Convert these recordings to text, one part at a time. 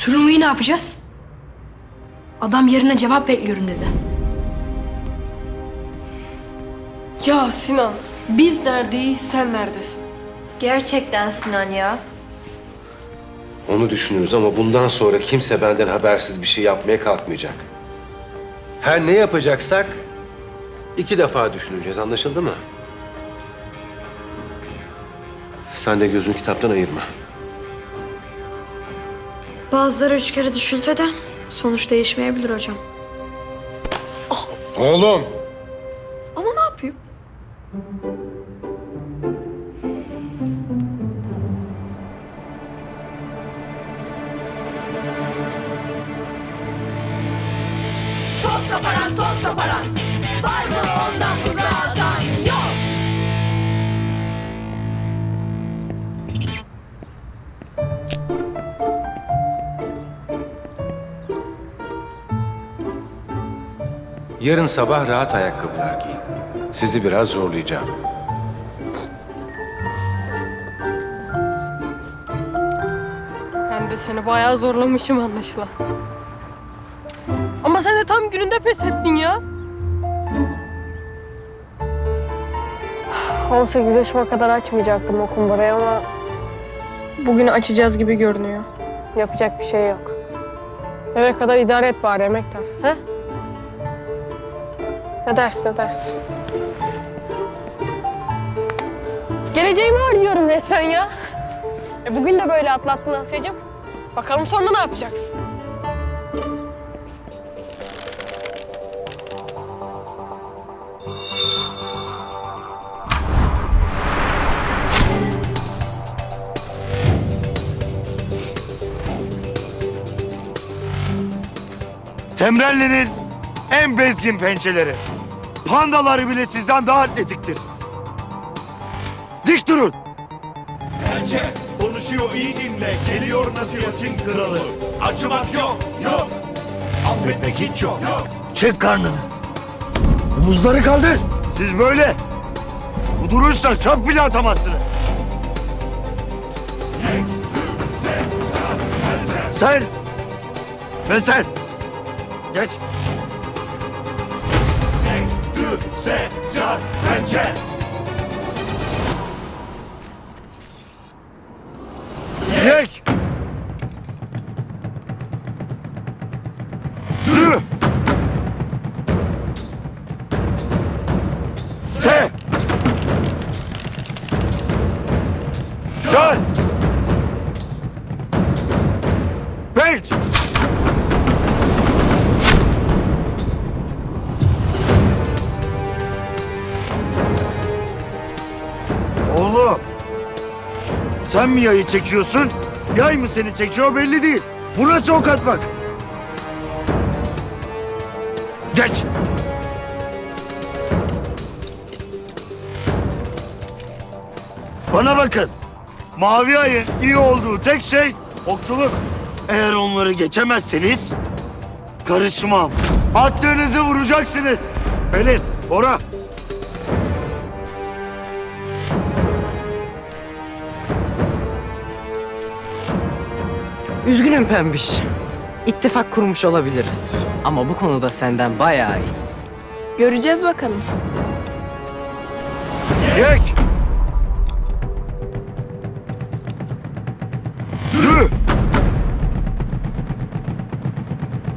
Turnuvyayı ne yapacağız? Adam yerine cevap bekliyorum dedi. Ya Sinan, biz neredeyiz, sen neredesin? Gerçekten Sinan ya. Onu düşünüyoruz ama bundan sonra kimse benden habersiz bir şey yapmaya kalkmayacak. Her ne yapacaksak iki defa düşüneceğiz anlaşıldı mı? Sen de gözün kitaptan ayırma. Bazıları üç kere düşünse de sonuç değişmeyebilir hocam. Oğlum! Ama ne yapayım? Toz kaparan toz kaparan Var mı ondan Yarın sabah rahat ayakkabılar giyin. Sizi biraz zorlayacağım. Ben de seni bayağı zorlamışım anlaşılan. Ama sen de tam gününde pes ettin ya. 18 yaşıma kadar açmayacaktım o kumbarayı ama bugün açacağız gibi görünüyor. Yapacak bir şey yok. Eve kadar idare et bari emektar. He? Ne dersin ne dersin? Geleceğimi harcıyorum resmen ya. E bugün de böyle atlattın Asya'cığım. Bakalım sonra ne yapacaksın? Temrelli'nin en bezgin pençeleri. Pandaları bile sizden daha atletiktir. Dik durun. Bence konuşuyor iyi dinle. Geliyor nasihatin kralı. Acımak yok, yok. Affetmek hiç yok, yok. Çek karnını. Omuzları kaldır. Siz böyle. Bu duruşla çöp bile atamazsınız. Sen. Ve sen. Geç. Dü, se, car, pençe. Yek. Dü. Se. Can. Bench. Sen mi yayı çekiyorsun? Yay mı seni çekiyor belli değil. Bu nasıl ok atmak? Geç. Bana bakın. Mavi ayın iyi olduğu tek şey okçuluk. Eğer onları geçemezseniz karışmam. Attığınızı vuracaksınız. Pelin, Bora. Üzgünüm Pembiş. İttifak kurmuş olabiliriz. Ama bu konuda senden bayağı iyi. Göreceğiz bakalım. Yek. Dü.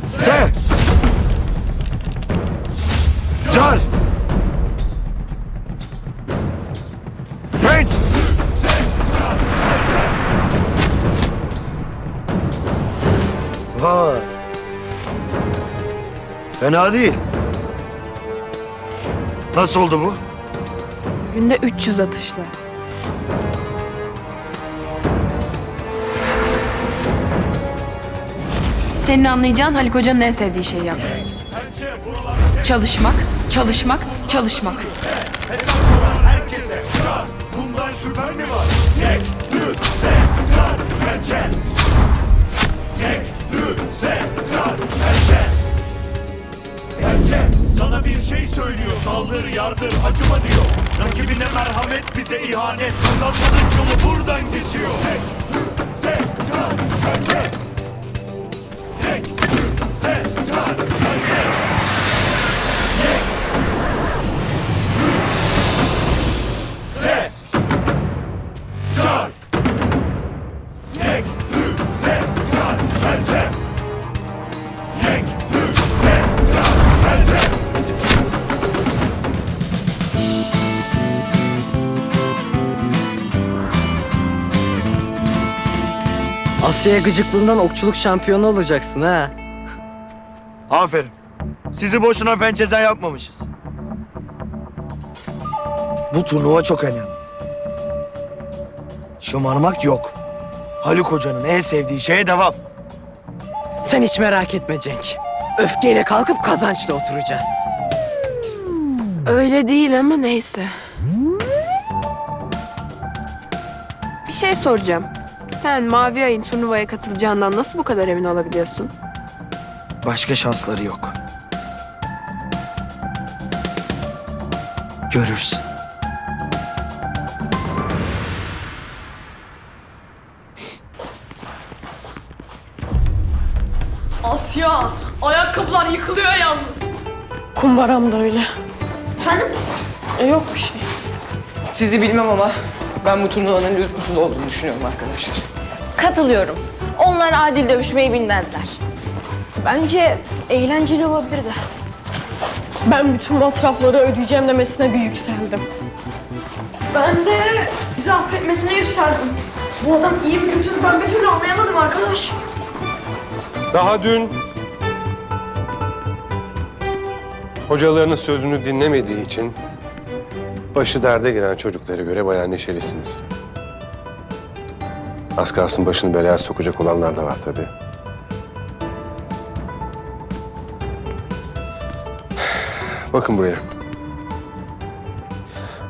Se. Car. Fena değil. Nasıl oldu bu? Günde 300 atışla. Senin anlayacağın Haluk Hoca'nın en sevdiği şeyi yaptı. Çalışmak, çalışmak, çalışmak. Herkese car. Bundan şüphen mi var? Yek, dü, se, car, pençe. Sana bir şey söylüyor. Saldır, yardır, acıma diyor. Rakibine merhamet, bize ihanet. Kazanmanın yolu buradan geçiyor. Yek, Asya'ya gıcıklığından okçuluk şampiyonu olacaksın ha. Aferin. Sizi boşuna pençezen yapmamışız. Bu turnuva çok önemli. Şımarmak yok. Haluk Hoca'nın en sevdiği şeye devam. Sen hiç merak etme Cenk. Öfkeyle kalkıp kazançla oturacağız. Öyle değil ama neyse. Bir şey soracağım. Sen Mavi Ay'ın turnuvaya katılacağından nasıl bu kadar emin olabiliyorsun? Başka şansları yok. Görürsün. Asya, ayakkabılar yıkılıyor yalnız. Kumbaram da öyle. Efendim? E, yok bir şey. Sizi bilmem ama ben bu turnuvanın lüzumsuz olduğunu düşünüyorum arkadaşlar. Katılıyorum. Onlar adil dövüşmeyi bilmezler. Bence eğlenceli olabilirdi. Ben bütün masrafları ödeyeceğim demesine bir yükseldim. Ben de bizi affetmesine yükseldim. Bu adam iyi mi kötü mü ben bir türlü anlayamadım arkadaş. Daha dün hocalarının sözünü dinlemediği için başı derde giren çocuklara göre bayağı neşelisiniz. Az kalsın başını belaya sokacak olanlar da var tabii. Bakın buraya.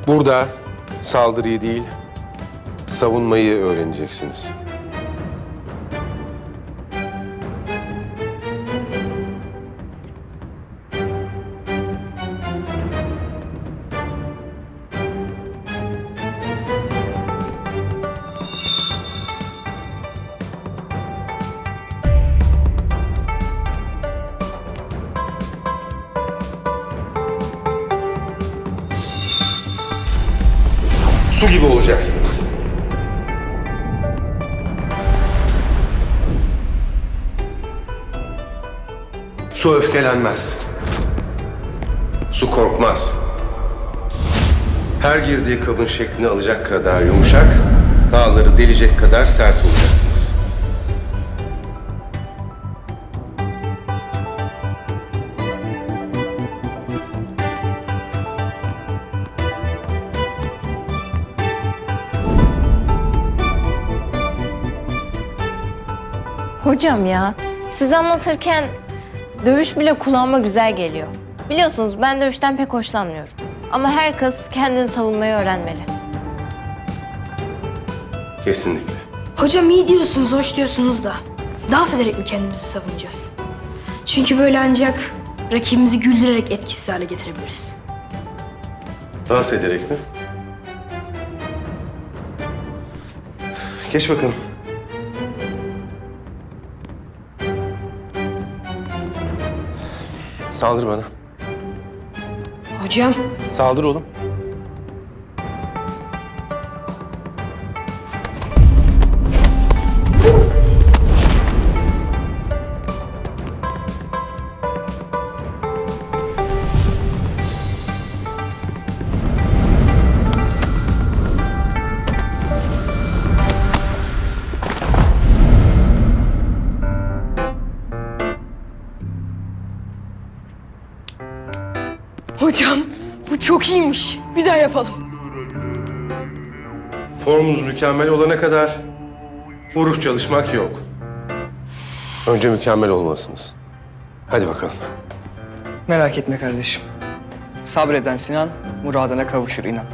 Burada saldırıyı değil, savunmayı öğreneceksiniz. Su gibi olacaksınız. Su öfkelenmez. Su korkmaz. Her girdiği kabın şeklini alacak kadar yumuşak, dağları delecek kadar sert olacaksınız. Hocam ya, siz anlatırken dövüş bile kulağıma güzel geliyor. Biliyorsunuz ben dövüşten pek hoşlanmıyorum. Ama her kız kendini savunmayı öğrenmeli. Kesinlikle. Hocam iyi diyorsunuz, hoş diyorsunuz da dans ederek mi kendimizi savunacağız? Çünkü böyle ancak rakibimizi güldürerek etkisiz hale getirebiliriz. Dans ederek mi? Geç bakalım. Saldır bana. Hocam, Saldır oğlum. Hocam bu çok iyiymiş. Bir daha yapalım. Formunuz mükemmel olana kadar vuruş çalışmak yok. Önce mükemmel olmalısınız. Hadi bakalım. Merak etme kardeşim. Sabreden Sinan muradına kavuşur inan.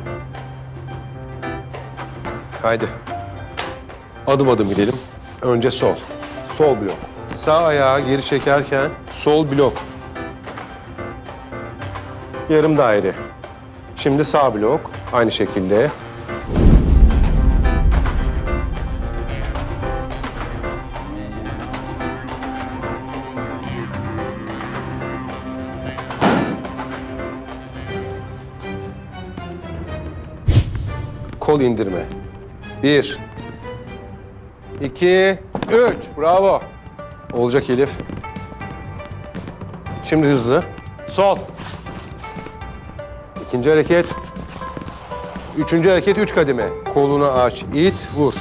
Haydi. Adım adım gidelim. Önce sol. Sol blok. Sağ ayağı geri çekerken sol blok. Yarım daire. Şimdi sağ blok. Aynı şekilde. Kol indirme. Bir, iki, üç. Bravo. Olacak Elif. Şimdi hızlı. Sol. İkinci hareket. Üçüncü hareket üç kademe. Kolunu aç, it, vur.